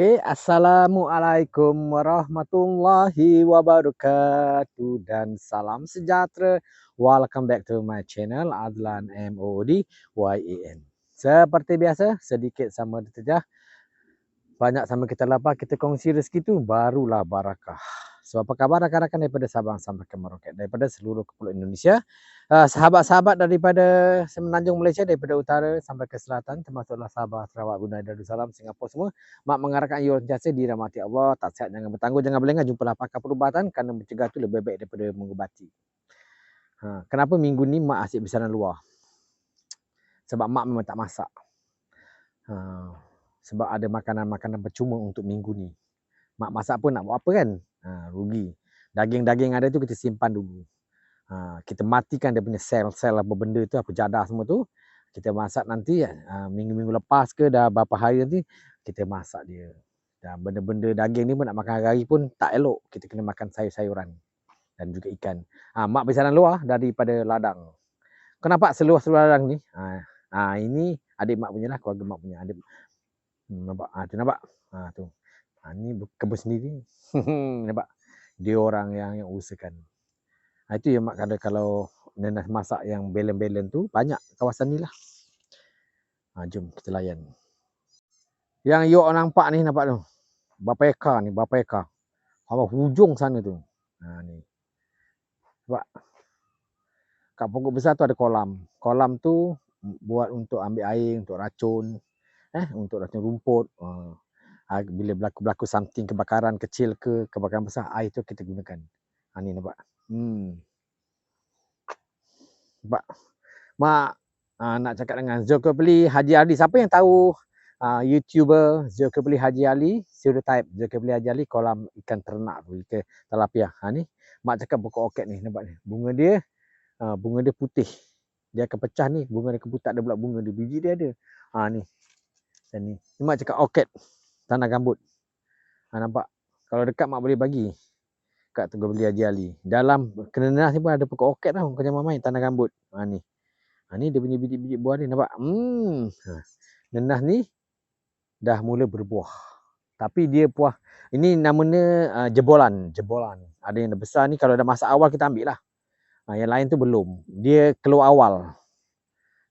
Okey, Assalamualaikum warahmatullahi wabarakatuh dan salam sejahtera. Welcome back to my channel Adlan MOD YAN. Seperti biasa, sedikit sama terjah. Banyak sama kita lapar, kita kongsi rezeki tu barulah barakah. So apa khabar rakan-rakan daripada Sabang sampai ke Merauke, daripada seluruh kepulauan Indonesia. Uh, sahabat-sahabat daripada Semenanjung Malaysia, daripada utara sampai ke selatan, termasuklah Sabah, Sarawak, Brunei, Darussalam, Singapura semua. Mak mengharapkan you sentiasa dirahmati Allah, tak sihat jangan bertangguh, jangan berlengah, jumpalah pakar perubatan kerana mencegah tu lebih baik daripada mengubati. Ha, kenapa minggu ni mak asyik bersaran luar? Sebab mak memang tak masak. Ha, sebab ada makanan-makanan percuma untuk minggu ni. Mak masak pun nak buat apa kan? Ha, rugi. Daging-daging ada tu kita simpan dulu. Ha, kita matikan dia punya sel-sel apa benda tu, apa jadah semua tu. Kita masak nanti, ha, minggu-minggu lepas ke dah berapa hari nanti, kita masak dia. Dan benda-benda daging ni pun nak makan hari-hari pun tak elok. Kita kena makan sayur-sayuran dan juga ikan. Ha, mak besaran luar daripada ladang. Kenapa seluar-seluar ladang ni? Ha, ha, ini adik mak punya lah, keluarga mak punya. Adik, hmm, nampak? Ha, tu nampak? Ha, tu. Ha, ni kebun sendiri. nampak? Dia orang yang, yang usahakan. Ha, itu yang mak kata kalau nenek masak yang belen-belen tu banyak kawasan ni lah. Ha, jom kita layan. Yang you nampak ni nampak tu. Berapa ekar ni, berapa ekar. Sama hujung sana tu. Ha, ni. Sebab kat pokok besar tu ada kolam. Kolam tu buat untuk ambil air, untuk racun. Eh, untuk racun rumput. Ha, bila berlaku-berlaku something kebakaran kecil ke kebakaran besar, air tu kita gunakan. Ha, ni nampak. Hmm. Sebab mak uh, nak cakap dengan Zulkifli Haji Ali. Siapa yang tahu uh, YouTuber Zulkifli Haji Ali, stereotype Zulkifli Haji Ali kolam ikan ternak ikan talapia. Ha ni, mak cakap pokok orchid ni, nampak ni. Bunga dia uh, bunga dia putih. Dia akan pecah ni, bunga dia keputak ada pula bunga dia. Biji dia ada. Ha ni. Dan ni. mak cakap orchid tanah gambut. Ha nampak. Kalau dekat mak boleh bagi kat Tengah Beli Haji Ali. Dalam kenenas ni pun ada pokok orchid tau. Kau jangan main tanah gambut. Ha ni. Ha ni dia punya biji-biji buah ni nampak. Hmm. Ha. Nenas ni dah mula berbuah. Tapi dia puah. Ini namanya uh, jebolan. Jebolan. Ada yang besar ni kalau dah masa awal kita ambil lah. Ha, yang lain tu belum. Dia keluar awal.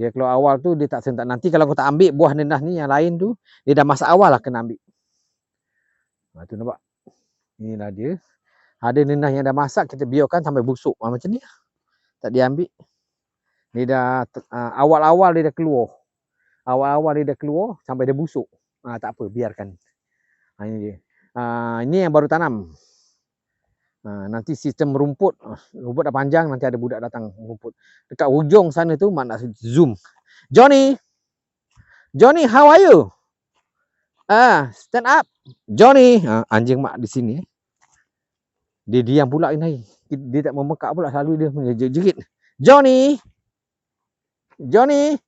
Dia keluar awal tu dia tak sentak. Nanti kalau kau tak ambil buah nenas ni yang lain tu. Dia dah masa awal lah kena ambil. Ha, tu nampak. Inilah dia. Ada nenas yang dah masak, kita biarkan sampai busuk. Ha, macam ni lah. Tak diambil. Ni dah uh, awal-awal dia dah keluar. Awal-awal dia dah keluar sampai dia busuk. Ha, tak apa, biarkan. Ha, ini dia. Uh, ini yang baru tanam. Ha, nanti sistem rumput, rumput dah panjang, nanti ada budak datang rumput. Dekat hujung sana tu, mak nak zoom. Johnny! Johnny, how are you? Ah, stand up. Johnny, ha, anjing mak di sini. Eh. Dia diam pula ini. Dia tak memekak pula selalu dia menjerit. Johnny. Johnny.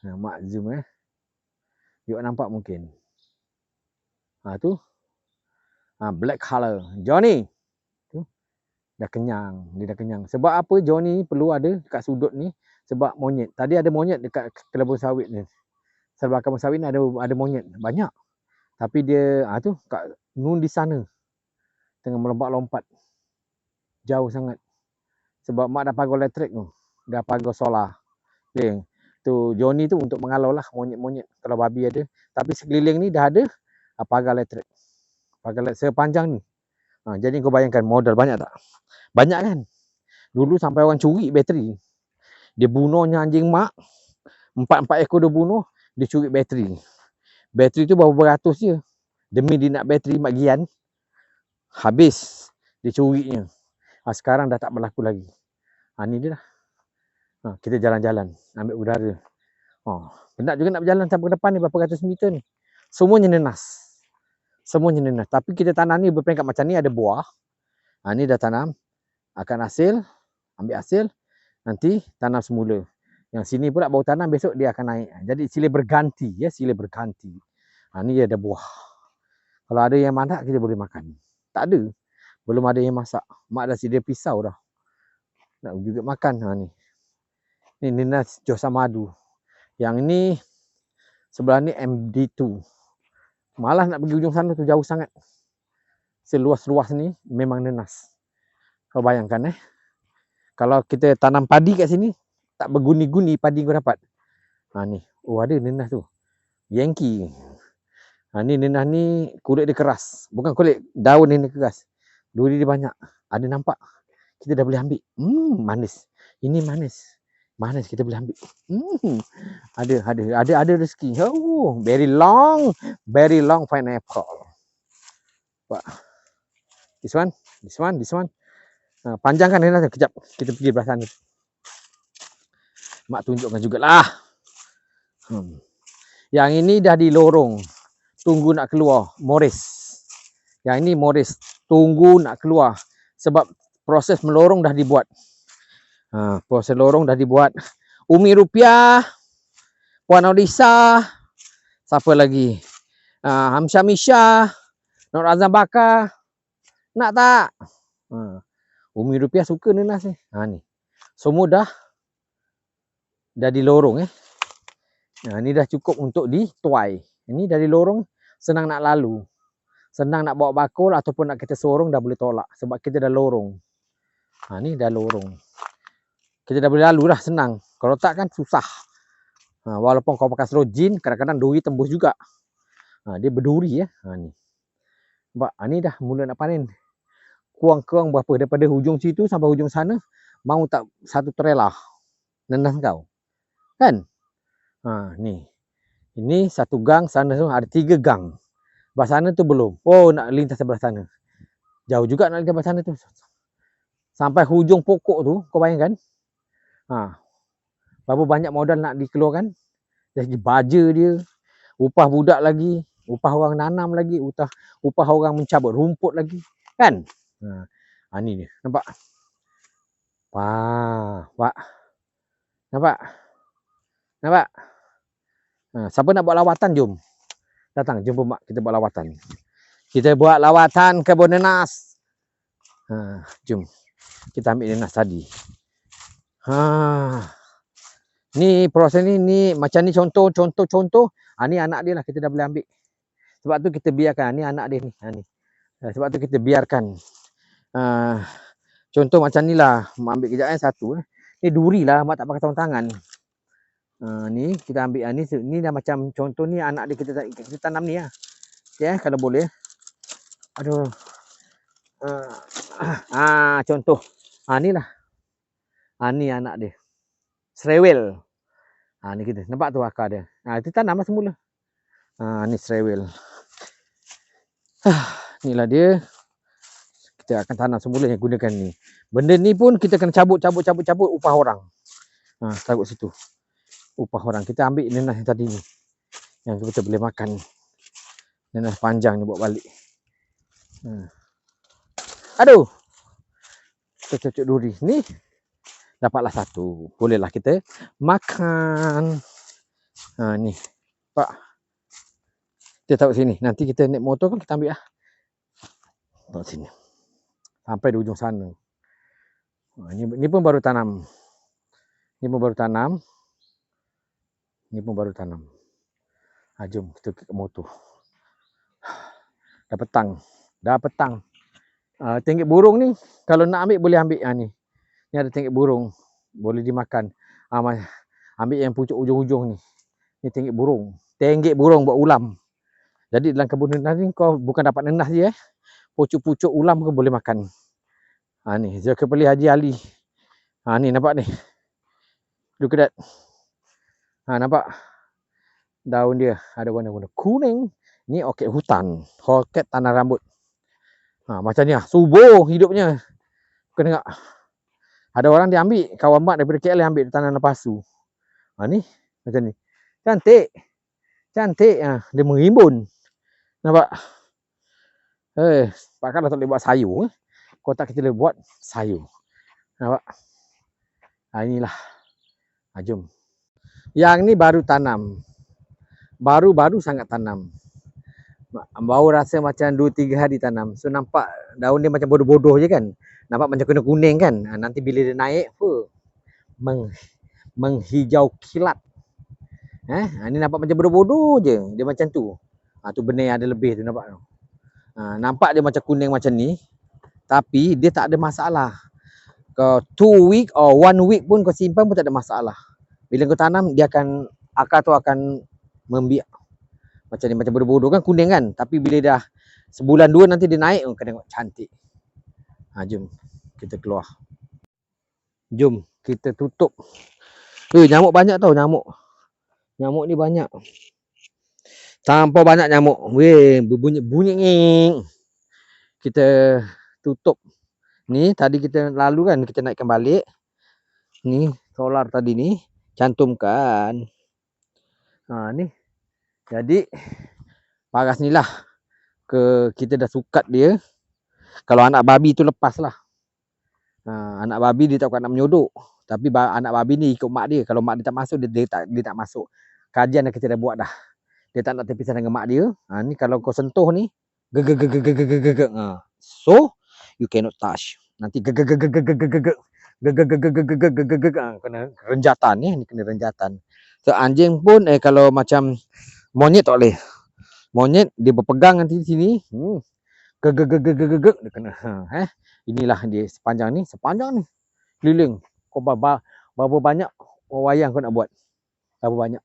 Ha, mak zoom eh. You nampak mungkin. Ha tu. Ha, black color. Johnny. Dah kenyang. Dia dah kenyang. Sebab apa Johnny perlu ada dekat sudut ni? Sebab monyet. Tadi ada monyet dekat kelabun sawit ni. Sebab kelabun sawit ni ada ada monyet. Banyak. Tapi dia, ha tu, kat nun di sana tengah melompat-lompat jauh sangat sebab mak dah pagar elektrik tu dah pagar solar okay. tu Johnny tu untuk mengalau lah monyet-monyet kalau babi ada tapi sekeliling ni dah ada ah, pagar elektrik pagar elektrik sepanjang ni ha, jadi kau bayangkan modal banyak tak banyak kan dulu sampai orang curi bateri dia bunuhnya anjing mak empat-empat ekor dia bunuh dia curi bateri bateri tu berapa beratus je demi dia nak bateri mak gian habis dia curinya. Ha, sekarang dah tak berlaku lagi. Ha, ni dia lah. Ha, kita jalan-jalan, ambil udara. Ha, penat juga nak berjalan sampai ke depan ni, berapa ratus meter ni. Semuanya nenas. Semuanya nenas. Tapi kita tanam ni berperingkat macam ni, ada buah. Ha, ni dah tanam. Akan hasil, ambil hasil. Nanti tanam semula. Yang sini pula bau tanam, besok dia akan naik. Jadi sila berganti. ya Sila berganti. Ha, ni ada buah. Kalau ada yang mandak, kita boleh makan. Tak ada. Belum ada yang masak. Mak dah sedia pisau dah. Nak juga makan. Ha, ni. Ni Ninas Josa Madu. Yang ni sebelah ni MD2. Malah nak pergi ujung sana tu jauh sangat. Seluas-luas ni memang nenas. Kau bayangkan eh. Kalau kita tanam padi kat sini, tak berguni-guni padi kau dapat. Ha ni. Oh ada nenas tu. Yankee. Ha ni nenas ni kulit dia keras. Bukan kulit, daun ni keras. Duri dia banyak. Ada nampak. Kita dah boleh ambil. Hmm, manis. Ini manis. Manis kita boleh ambil. Hmm. Ada ada ada ada rezeki. Oh, very long, very long pineapple. Pak. This one, this one, this one. Ha, panjangkan ni lah kejap. Kita pergi belah sana. Mak tunjukkan jugalah. Hmm. Yang ini dah di lorong. Tunggu nak keluar. Morris. Yang ini Morris. Tunggu nak keluar. Sebab proses melorong dah dibuat. Ha, proses lorong dah dibuat. Umi Rupiah. Puan Odisa. Siapa lagi? Ha, Hamsha Misha. Nur Azam Bakar. Nak tak? Ha. Umi Rupiah suka nenas ni. Ha ni. Semua dah dah di lorong eh. Ha, ni dah cukup untuk dituai. Ini dari lorong senang nak lalu. Senang nak bawa bakul ataupun nak kita sorong dah boleh tolak sebab kita dah lorong. Ha ni dah lorong. Kita dah boleh lalu dah senang. Kalau tak kan susah. Ha, walaupun kau pakai serojin kadang-kadang duri tembus juga. Ha, dia berduri ya. Ha ni. Nampak? Ha, ni dah mula nak panen. Kuang-kuang berapa daripada hujung situ sampai hujung sana mau tak satu trailer nenas kau. Kan? Ha ni. Ini satu gang sana tu ada tiga gang. Sebelah sana tu belum. Oh nak lintas sebelah sana. Jauh juga nak lintas sebelah sana tu. Sampai hujung pokok tu kau bayangkan. Ha. Berapa banyak modal nak dikeluarkan? Jadi baja dia. Upah budak lagi. Upah orang nanam lagi. Upah, upah orang mencabut rumput lagi. Kan? Ha. ha ni dia. Nampak? Wah. Pak. Nampak? Nampak? Ha, siapa nak buat lawatan jom. Datang jumpa mak kita buat lawatan. Kita buat lawatan ke Bonenas. Ha, jom. Kita ambil nenas tadi. Ha. Ni proses ni ni macam ni contoh contoh contoh. Ha, ni anak dia lah kita dah boleh ambil. Sebab tu kita biarkan ni anak dia ni. Ha, ni. Sebab tu kita biarkan. Ha, contoh macam ni lah. Mak ambil kejap eh satu. Eh. Ni duri lah. Mak tak pakai tangan tangan. Ha, ni kita ambil ha, ni ni dah macam contoh ni anak dia kita kita tanam ni lah. Okey eh, kalau boleh. Aduh. Ha, ha contoh. Ha ni lah. Ha ni anak dia. Serewel. Ha ni kita nampak tu akar dia. Ha kita tanam lah semula. Ha ni serewel. Ha, inilah dia. Kita akan tanam semula yang gunakan ni. Benda ni pun kita kena cabut cabut cabut cabut upah orang. Ha taruh situ upah orang. Kita ambil nenas yang tadi ni. Yang kita boleh makan. Nenas panjang ni buat balik. Hmm. Aduh. Kita cocok duri. Ni. Dapatlah satu. Bolehlah kita makan. Ha ni. Pak. Kita taruh sini. Nanti kita naik motor kan kita ambil lah. Taruh sini. Sampai di ujung sana. Ha, ni, ni pun baru tanam. Ni pun baru tanam. Ni pun baru tanam. Ha, jom kita ke motor. Dah petang. Dah petang. Uh, tinggi burung ni kalau nak ambil boleh ambil ha, ni. Ni ada tinggi burung. Boleh dimakan. Ha, ambil yang pucuk ujung-ujung ni. Ni tinggi burung. Tinggi burung buat ulam. Jadi dalam kebun nenas ni kau bukan dapat nenas je eh. Pucuk-pucuk ulam kau boleh makan. Ha ni, Zulkifli Haji Ali. Ha ni nampak ni. Look at that. Ha nampak? Daun dia ada warna-warna kuning. Ni orkid hutan. Orkid tanah rambut. Ha macam ni lah. Subuh hidupnya. Kau tengok. Ada orang dia ambil. Kawan mak daripada KL dia ambil tanah lepasu. Ha ni. Macam ni. Cantik. Cantik. Ha, dia merimbun. Nampak? Eh, pakar dah tak boleh buat sayur. Eh. Kau tak kita boleh buat sayur. Nampak? Ha, inilah. Ha, jom. Yang ni baru tanam. Baru-baru sangat tanam. Baru rasa macam 2-3 hari tanam. So nampak daun dia macam bodoh-bodoh je kan. Nampak macam kena kuning kan. Ha, nanti bila dia naik, apa? Meng, menghijau kilat. Eh, ha, ni nampak macam bodoh-bodoh je. Dia macam tu. Ha, tu benih ada lebih tu nampak tu. Ha, nampak dia macam kuning macam ni. Tapi dia tak ada masalah. Kau two week or one week pun kau simpan pun tak ada masalah. Bila kau tanam dia akan akar tu akan membiak. Macam ni macam bodoh-bodoh kan kuning kan. Tapi bila dah sebulan dua nanti dia naik oh, kau tengok cantik. Ha, jom kita keluar. Jom kita tutup. Eh nyamuk banyak tau nyamuk. Nyamuk ni banyak. Tanpa banyak nyamuk. Weh, berbunyi bunyi nging. Kita tutup. Ni tadi kita lalu kan kita naikkan balik. Ni solar tadi ni cantumkan. Ha ni. Jadi paras ni lah ke kita dah sukat dia. Kalau anak babi tu lepas lah. Ha, anak babi dia tak nak menyodok. Tapi anak babi ni ikut mak dia. Kalau mak dia tak masuk dia, dia tak dia tak masuk. Kajian dah kita dah buat dah dia tak nak terpisah dengan mak dia. Ha, ni kalau kau sentuh ni, geg geg geg geg geg geg ha. So, you cannot touch. Nanti geg geg geg geg geg geg geg geg geg kena renjatan ni, ni kena renjatan. So anjing pun eh kalau macam monyet tak boleh. Monyet dia berpegang nanti di sini. Hmm. Geg geg geg geg geg dia kena. Ha, eh. Inilah dia sepanjang ni, sepanjang ni. Keliling. Kau berapa banyak wayang kau nak buat? Berapa banyak?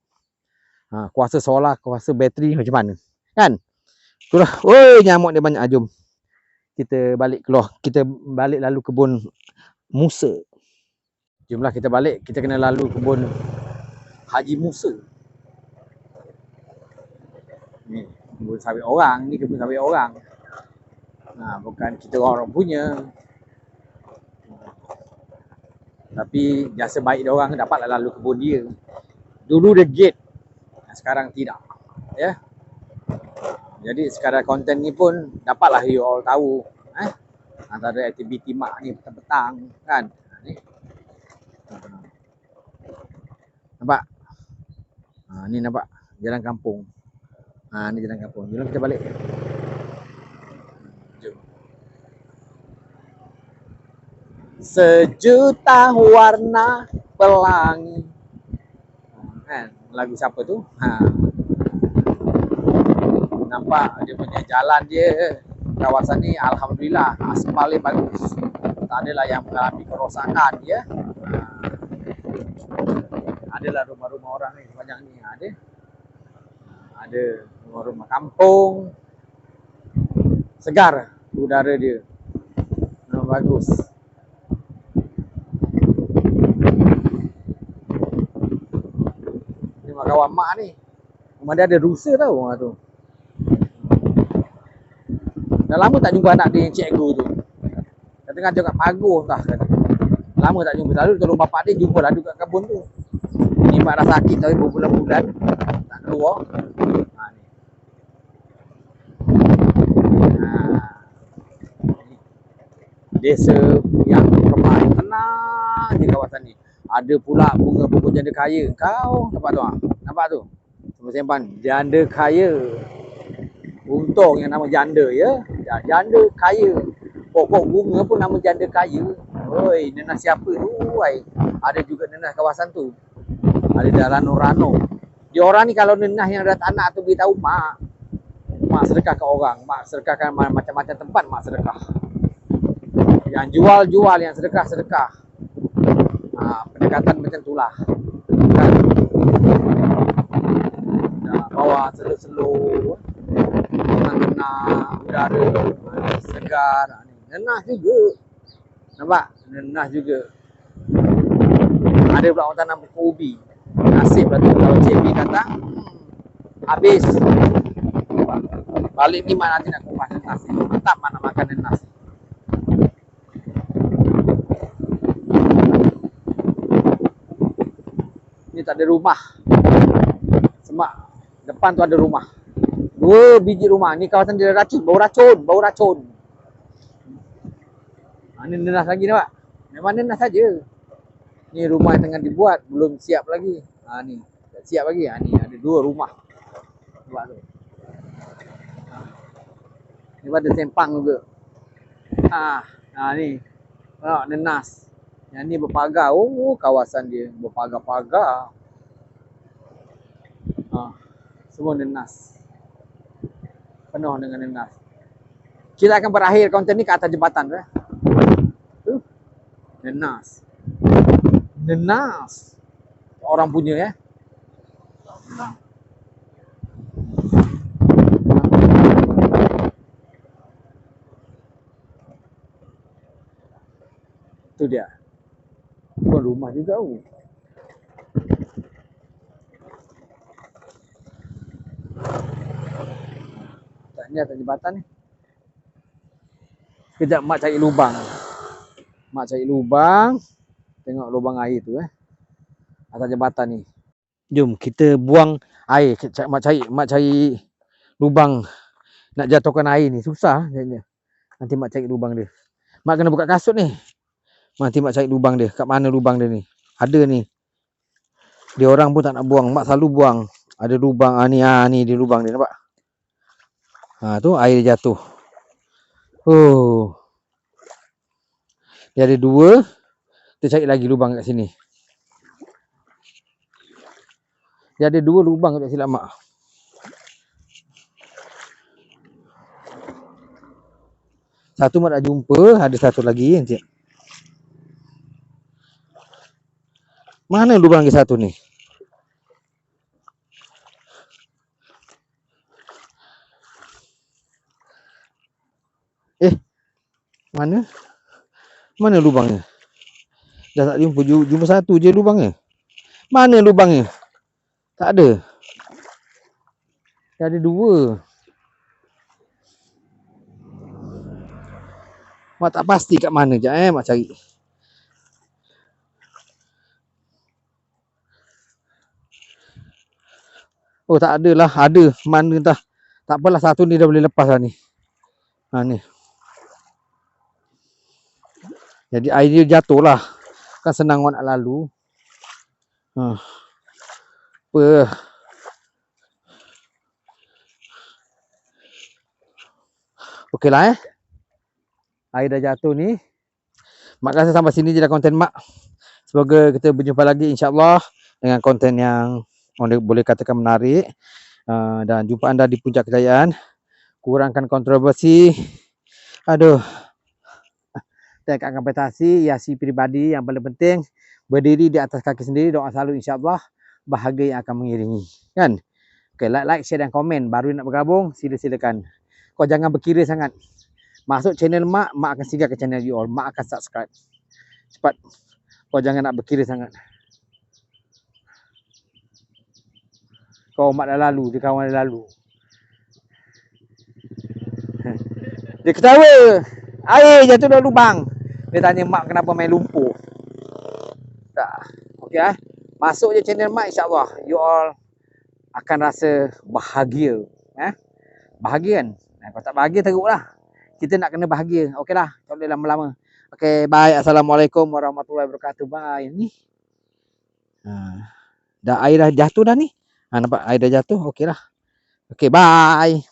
Ha, kuasa solar, kuasa bateri macam mana. Kan? Itulah. Oi, nyamuk dia banyak. Jom. Kita balik keluar. Kita balik lalu kebun Musa. Jomlah kita balik. Kita kena lalu kebun Haji Musa. Ni kebun sawit orang. Ni kebun sawit orang. Ha, bukan kita orang punya. Tapi jasa baik dia orang dapatlah lalu kebun dia. Dulu dia gate sekarang tidak ya. Jadi sekarang konten ni pun dapatlah you all tahu eh. Antara aktiviti mak ni petang-petang kan? Ni. Nampak? Ha, ni nampak? Jalan kampung. Ha, ni jalan kampung. Jom kita balik. Jom. Sejuta warna pelangi lagu siapa tu? Ha. nampak dia punya jalan dia kawasan ni Alhamdulillah aspal dia bagus. Tak adalah yang mengalami kerosakan ya. Ha. adalah rumah-rumah orang ni banyak ni ada. Ada rumah-rumah kampung. Segar udara dia. Ha, bagus kawan mak ni. Rumah dia ada rusa tau orang tu. Dah lama tak jumpa anak dia yang cikgu tu. Dia tengah jaga pagar entah kata. Lama tak jumpa. Lalu tolong bapak dia jumpa lah dekat kebun tu. Ni mak dah sakit tapi berbulan-bulan. Tak keluar. Ha, ni. Ha. Desa yang ramai tenang di kawasan ni. Ada pula bunga-bunga janda kaya. Kau nampak tu ah? Nampak tu? Semua simpan. Janda kaya. Untung yang nama janda ya. ya. Janda kaya. Pokok bunga pun nama janda kaya. Oi, nenas siapa tu? Oi. Ada juga nenas kawasan tu. Ada dah rano-rano. Dia orang ni kalau nenas yang ada anak tu beritahu mak. Mak sedekah ke orang. Mak sedekahkan macam-macam tempat mak sedekah. Yang jual-jual, yang sedekah-sedekah ha, pendekatan macam itulah. Kan? Nah, bawa selo-selo tenang-tenang udara segar. Ha, nenah juga. Nampak? Nenah juga. Ada pula orang tanam pokok ubi. Nasib lah tu kalau CB kata habis. Balik ni mana nanti nak kupas nenah mantap mana makan nenah ni tak ada rumah. Semak depan tu ada rumah. Dua biji rumah. Ni kawasan dia racun, bau racun, bau racun. Ha, ni nenas lagi nampak. Memang nenas saja. Ni rumah yang tengah dibuat, belum siap lagi. Ha ni, tak siap lagi. Ha ni ada dua rumah. Nampak tu. Ha. Ni ada sempang juga. Ha, ha ni. Nenas. Yang ni berpagar. Oh, kawasan dia berpagar-pagar. Ha, semua nenas. penuh dengan nenas. Kita akan berakhir konten ni ke atas jembatan. Eh. Tu. Nenas. Nenas. Orang punya ya. Eh. Tu dia. Bukan rumah juga. Oh. Ni atas jembatan ni. Kejap mak cari lubang. Mak cari lubang. Tengok lubang air tu eh. Atas jembatan ni. Jom kita buang air. Mak cari, mak cari lubang. Nak jatuhkan air ni. Susah. Nanti mak cari lubang dia. Mak kena buka kasut ni. Nanti mak cari lubang dia. Kat mana lubang dia ni? Ada ni. Dia orang pun tak nak buang. Mak selalu buang. Ada lubang. Ah, ni, ah, ni di lubang dia. Nampak? Ha tu air jatuh. Oh. Dia ada dua. Kita cari lagi lubang kat sini. Dia ada dua lubang kat silap mak. Satu mak dah jumpa, ada satu lagi nanti. Mana lubang lagi satu ni? Eh, mana? Mana lubangnya? Dah tak jumpa, jumpa satu je lubangnya. Mana lubangnya? Tak ada. Dah ada dua. Mak tak pasti kat mana je eh, mak cari. Oh tak ada lah, ada. Mana entah. Tak apalah satu ni dah boleh lepas lah ni. Ha ni. Jadi air dia jatuh lah. Kan senang orang nak lalu. Ha. Apa? Okey lah eh. Air dah jatuh ni. Mak rasa sampai sini je dah konten mak. Semoga kita berjumpa lagi insyaAllah. Dengan konten yang boleh katakan menarik. Uh, dan jumpa anda di puncak kejayaan. Kurangkan kontroversi. Aduh. Tekad kompetisi hiasi pribadi yang paling penting. Berdiri di atas kaki sendiri doa selalu insya-Allah bahagia yang akan mengiringi. Kan? Okey like like share dan komen. Baru nak bergabung sila-silakan. Kau jangan berkira sangat. Masuk channel mak mak akan singgah ke channel you all. Mak akan subscribe. Cepat. Kau jangan nak berkira sangat kau mak dah lalu dia kawan dah lalu dia ketawa Air jatuh dalam lubang. Dia tanya mak kenapa main lumpur. Tak. Okey eh. Masuk je channel mak insya-Allah. You all akan rasa bahagia. Eh? Bahagia kan? Nah, kalau tak bahagia teruklah. Kita nak kena bahagia. Okeylah. Tak boleh lama-lama. Okey, bye. Assalamualaikum warahmatullahi wabarakatuh. Bye. Ni. Ha. Dah air dah jatuh dah ni. Ha, nampak air dah jatuh. Okeylah. Okey, bye.